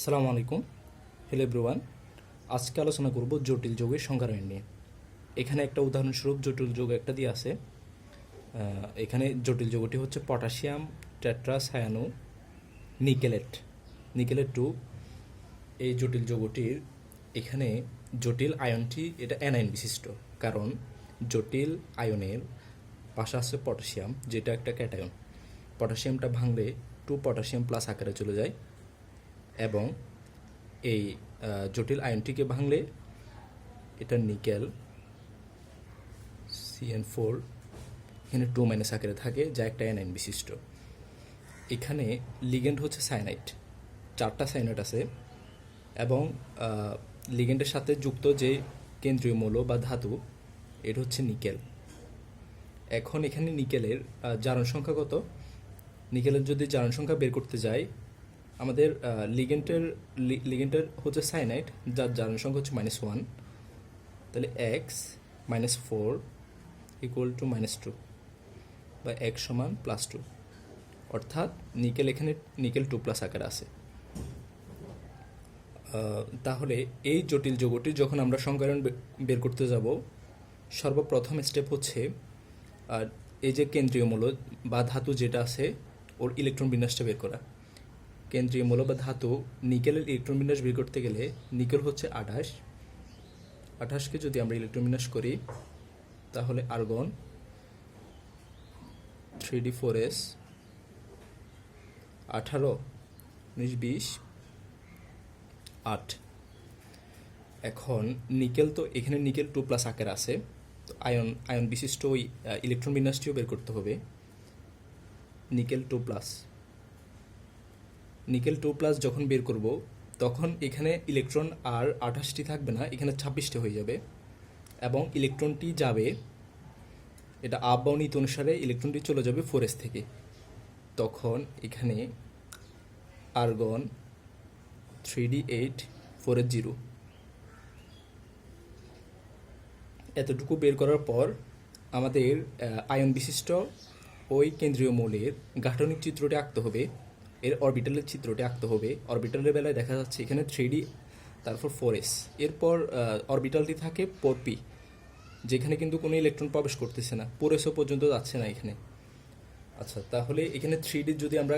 সালামু আলাইকুম। Hello everyone আজকে আলোচনা করব জটিল যোগের সংজ্ঞায়ন নিয়ে। এখানে একটা উদাহরণস্বরূপ জটিল যোগ একটা দিয়ে আছে। এখানে জটিল যোগটি হচ্ছে পটাশিয়াম, টেট্রাসায়ানো, নিকেলেট। নিকেলেট টু এই জটিল যোগটির এখানে জটিল আয়নটি এটা অ্যানাইন বিশিষ্ট। কারণ জটিল আয়নের পাশে আছে পটাশিয়াম, যেটা একটা ক্যাটায়ন পটাশিয়ামটা ভাঙলে টু পটাশিয়াম প্লাস আকারে চলে যায়। এবং এই জটিল আয়নটিকে ভাঙলে এটা নিকেল সিএন ফোর এখানে টু মাইনাস আকারে থাকে, যা একটা অ্যানাইন বিশিষ্ট। এখানে লিগেন্ড হচ্ছে সাইনাইট চারটা সাইনাইট আছে এবং লিগেন্ডের সাথে যুক্ত যে কেন্দ্রীয় মৌল বা ধাতু এটা হচ্ছে নিকেল। এখন এখানে নিকেলের জারণ সংখ্যা কত? নিকেলের যদি জারণ সংখ্যা বের করতে যাই আমাদের লিগেন্টের লিগেন্টের হচ্ছে সাইনাইট যার জারণ সংখ্যা হচ্ছে মাইনাস ওয়ান তাহলে X minus four equal to minus two বা এক সমান প্লাস টু অর্থাৎ নিকেল এখানে, নিকেল টু প্লাস আকারে আছে। তাহলে এই জটিল যৌগটি যখন আমরা সংকরণ বের করতে যাব, সর্বপ্রথম স্টেপ হচ্ছে এই যে কেন্দ্রীয় মূল বা ধাতু যেটা আছে, ওর ইলেকট্রন বিন্যাসটা বের করা। কেন্দ্রীয় মূল বা ধাতু নিকেলের ইলেকট্রন বিন্যাস বের করতে গেলে নিকেল হচ্ছে আঠাশ। আঠাশকে যদি আমরা ইলেকট্রন বিন্যাস করি, তাহলে argon three D four S আঠারো উনিশ বিশ আট। এখন নিকেল তো এখানে নিকেল টু প্লাস আকার আছে, তো আয়ন আয়ন বিশিষ্ট ওই ইলেকট্রন বিন্যাসটিও বের করতে হবে। Nickel two plus. Nickel two plus যখন বের করব, তখন এখানে ইলেকট্রন আর আঠাশটি থাকবে না, এখানে ছাব্বিশটি হয়ে যাবে। এবং ইলেকট্রনটি যাবে, এটা আপ বা নীতি অনুসারে ইলেকট্রনটি চলে যাবে ফোরেস থেকে। তখন এখানে argon three D eight four eight zero. এতটুকু বের করার পর আমাদের আয়ন বিশিষ্ট ওই কেন্দ্রীয় মৌলের গাঠনিক চিত্রটি আঁকতে হবে। এর অরবিটালের চিত্রটি আঁকতে হবে। অরবিটালের বেলায় দেখা যাচ্ছে এখানে থ্রি তারপর ফোর এস এরপর অরবিটালটি থাকে ফোর পি যেখানে কিন্তু কোনো ইলেকট্রন প্রবেশ করতেছে না। ফোর এসও পর্যন্ত যাচ্ছে না এখানে। আচ্ছা তাহলে এখানে থ্রি যদি আমরা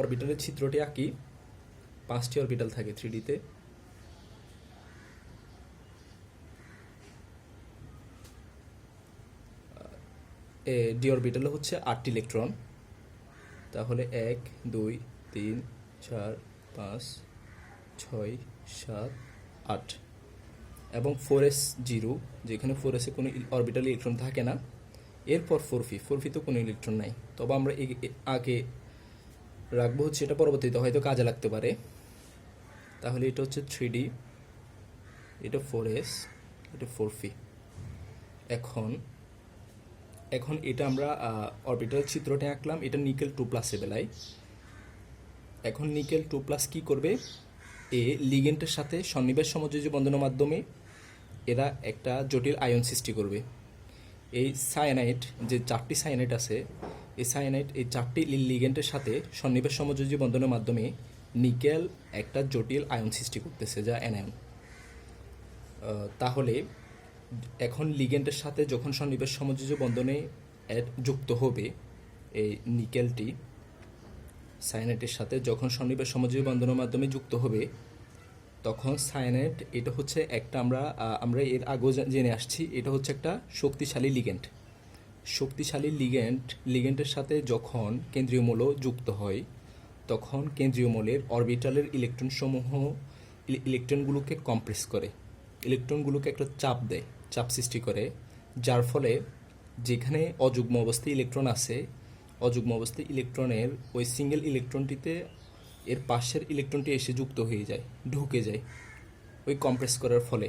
অরবিটালের চিত্রটি আঁকি, পাঁচটি অরবিটাল থাকে থ্রি ডিতে ডি অরবিটালে হচ্ছে আটটি ইলেকট্রন তাহলে এক, দুই তিন, চার, পাঁচ, ছয়, সাত, আট এবং ফোর এস জিরো যেখানে ফোর এসে কোনো অরবিটাল ইলেকট্রন থাকে না। এরপর ফোর ফি ফোর ফিতে কোনো ইলেকট্রন নাই। তবে আমরা আগে রাখব হচ্ছে এটা পরবর্তীতে, হয়তো কাজে লাগতে পারে। তাহলে এটা হচ্ছে থ্রি ডি এটা ফোর এস এটা ফোর ফি এখন এখন এটা আমরা অরবিটাল চিত্রটা আঁকলাম, এটা নিকেল টু প্লাসে বেলায়। এখন নিকেল টু প্লাস কী করবে? এ লিগেন্টের সাথে সন্নিবেশ সমযোজী বন্ধনের মাধ্যমে এরা একটা জটিল আয়ন সৃষ্টি করবে। এই সায়ানাইট যে চারটি সায়ানাইট আছে, এই সায়ানাইট এই চারটি লিগেন্টের সাথে সন্নিবেশ সমযোজী বন্ধনের মাধ্যমে নিকেল একটা জটিল আয়ন সৃষ্টি করতেছে, যা অ্যানায়ন তাহলে এখন লিগেন্টের সাথে যখন সন্নিবেশ সমযোজী বন্ধনে যুক্ত হবে, এই নিকেলটি সায়ানাইটের সাথে যখন সন্নিবেশ সমযোজী বন্ধনের মাধ্যমে যুক্ত হবে, তখন সায়ানাইট এটা হচ্ছে একটা আমরা আমরা এর আগেও জেনে আসছি, এটা হচ্ছে একটা শক্তিশালী লিগেন্ট শক্তিশালী লিগেন্ট লিগেন্টের সাথে যখন কেন্দ্রীয় মৌল যুক্ত হয়, তখন কেন্দ্রীয় মৌলের অরবিটালের ইলেকট্রন সমূহ ইলেকট্রনগুলোকে কম্প্রেস করে। ইলেকট্রনগুলোকে একটা চাপ দেয়, চাপ সৃষ্টি করে, যার ফলে যেখানে অযুগ্ম অবস্থায় ইলেকট্রন আছে অযুগ্ম অবস্থায় ইলেকট্রনের ওই সিঙ্গেল ইলেকট্রনটিতে এর পাশের ইলেকট্রনটি এসে যুক্ত হয়ে যায়, ঢুকে যায়, ওই কম্প্রেস করার ফলে।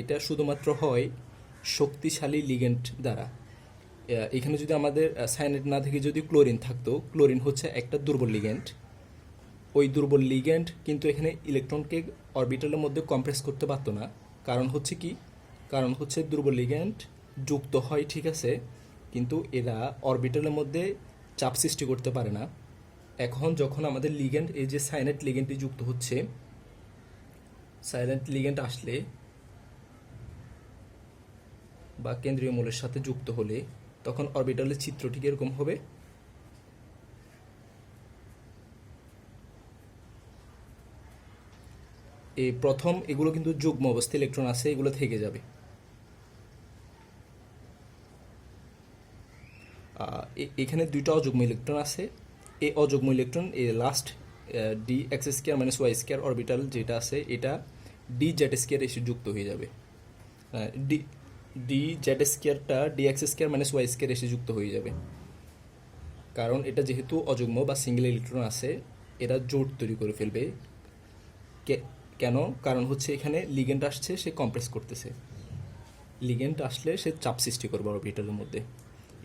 এটা শুধুমাত্র হয় শক্তিশালী লিগেন্ট দ্বারা। এখানে যদি আমাদের সাইনেট না থেকে যদি ক্লোরিন থাকতো ক্লোরিন হচ্ছে একটা দুর্বল লিগেন্ট ওই দুর্বল লিগেন্ট কিন্তু এখানে ইলেকট্রনকে অরবিটালের মধ্যে কম্প্রেস করতে পারতো না। কারণ হচ্ছে কি? কারণ হচ্ছে দুর্বল লিগেন্ট যুক্ত হয়, ঠিক আছে? কিন্তু এরা অরবিটালের মধ্যে চাপ সৃষ্টি করতে পারে না। এখন যখন আমাদের লিগ্যান্ড এই যে সাইনেট লিগ্যান্ডটি যুক্ত হচ্ছে সাইলেন্ট লিগেন্ড আসলে বা কেন্দ্রীয় মূলের সাথে যুক্ত হলে তখন অরবিটালের চিত্র ঠিক এরকম হবে? এই প্রথম এগুলো কিন্তু যুগ্ম অবস্থা ইলেকট্রন আছে, এগুলো থেকে যাবে আহ, এ- এখানে দুইটা অযুগ্ম ইলেকট্রন আছে। এ অযুগ্ম ইলেকট্রন, এ last D X square minus Y square orbital যেটা আছে, এটা ডি জেড স্কোয়ার এসে যুক্ত হয়ে যাবে। ডি ডি জেড স্কোয়ারটা D X square minus Y square এসে যুক্ত হয়ে যাবে। কারণ এটা যেহেতু অযুগ্ম বা সিঙ্গেল ইলেকট্রন আছে, এরা জোট তৈরি করে ফেলবে। কেন? কারণ হচ্ছে এখানে লিগেন্ড আসছে, সে কম্প্রেস করতেছে। লিগেন্ড আসলে সে চাপ সৃষ্টি করবে অরবিটালের মধ্যে।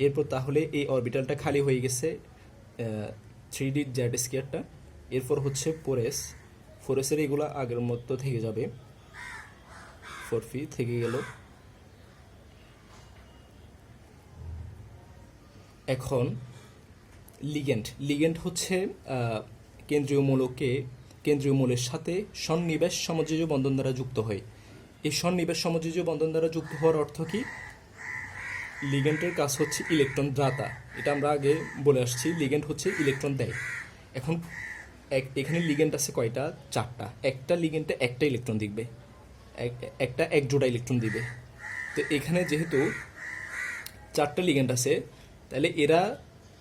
এরপর তাহলে এই অরবিটালটা খালি হয়ে গেছে থ্রি ডি জেড স্কেয়ারটা এরপর হচ্ছে ফোরেস ফোরেসের এগুলো আগের মতো থেকে যাবে। ফোর ফি থেকে গেল। এখন লিগেন্ড লিগেন্ড হচ্ছে কেন্দ্রীয় মূলকে কেন্দ্রীয় মূলের সাথে সন্নিবেশ সমযোজী বন্ধন দ্বারা যুক্ত হয়। এই সন্নিবেশ সমযোজী বন্ধন দ্বারা যুক্ত হওয়ার অর্থ কি? লিগেন্ডের কাজ হচ্ছে ইলেকট্রন দ্রাতা এটা আমরা আগে বলে আসছি, লিগেন্ড হচ্ছে ইলেকট্রন দেয়। এখন এক- এখানে লিগেন্ট আছে কয়টা? চারটা। একটা লিগেন্টে একটা ইলেকট্রন দিবে। এক- একটা এক জোড়া ইলেকট্রন দিবে। তো এখানে যেহেতু চারটা লিগেন্ট আছে, তাহলে এরা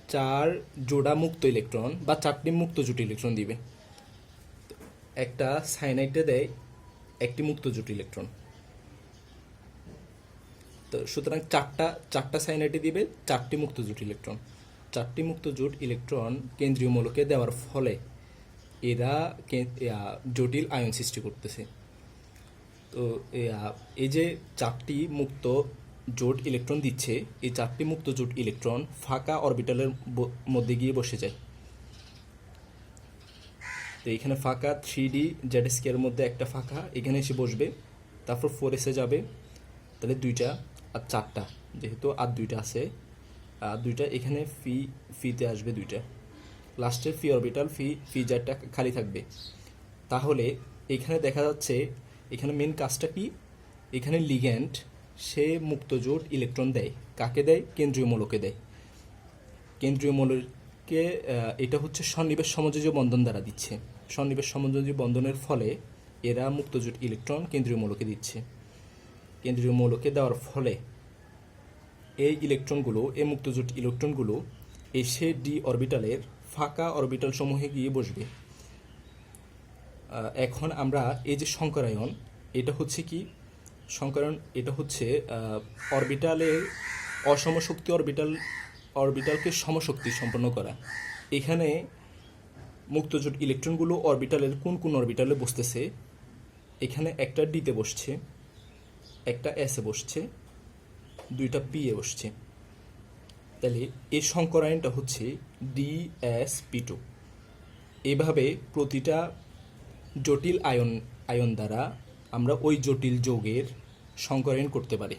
চার জোড়া মুক্ত ইলেকট্রন বা চারটি মুক্ত জুটি ইলেকট্রন দিবে। একটা সাইনাইটে দেয়, একটি মুক্ত জুটি ইলেকট্রন। তো সুতরাং চারটা চারটা সাইনাইটে দিবে, চারটি মুক্ত জোট ইলেকট্রন চারটি মুক্ত জোট ইলেকট্রন কেন্দ্রীয় মূলকে দেওয়ার ফলে এরা জটিল আয়ন সৃষ্টি করতেছে। তো এই যে চারটি মুক্ত জোট ইলেকট্রন দিচ্ছে, এই চারটি মুক্ত জোট ইলেকট্রন ফাঁকা অরবিটালের মধ্যে গিয়ে বসে যায়। তো এখানে ফাঁকা থ্রি ডি জেড স্কেয়ার মধ্যে একটা ফাঁকা, এখানে এসে বসবে, তারপর ফোর এসে যাবে, তাহলে দুইটা আর চারটা, যেহেতু আর দুইটা আছে। আর দুইটা এখানে ফি ফিতে আসবে দুইটা। লাস্টে ফি অরবিটাল ফি ফি জেডটা খালি থাকবে। তাহলে এখানে দেখা যাচ্ছে, এখানে মেন কাজটা কি? এখানে লিগ্যান্ড সে মুক্তজোট ইলেকট্রন দেয়। কাকে দেয়? কেন্দ্রীয় মূলকে দেয়। কেন্দ্রীয় মৌলকে এটা হচ্ছে সন্নিবেশ সমযোজী বন্ধন দ্বারা দিচ্ছে। সন্নিবেশ সমযোজী বন্ধনের ফলে এরা মুক্তজোট ইলেকট্রন কেন্দ্রীয় মৌলকে দিচ্ছে। কেন্দ্রীয় মৌলকে দেওয়ার ফলে এই ইলেকট্রনগুলো, এই মুক্তজোট ইলেকট্রনগুলো এসে ডি অরবিটালের ফাঁকা অরবিটাল সমূহে গিয়ে বসবে। এখন আমরা এই যে সংকরায়ন, এটা হচ্ছে কি? সংকরায়ন, এটা হচ্ছে অরবিটালের অসমশক্তি অরবিটাল, অরবিটালকে সমশক্তি সম্পন্ন করা। এখানে মুক্তজোট ইলেকট্রনগুলো অরবিটালের কোন কোন অরবিটালে বসতেছে? এখানে একটা ডিতে বসছে। একটা এসে বসছে, দুইটা পি এ বসছে। তাহলে এই সংকরায়নটা হচ্ছে ডি এস পি টু এভাবে প্রতিটা জটিল আয়ন আয়ন দ্বারা আমরা ওই জটিল যোগের সংকরায়ন করতে পারি।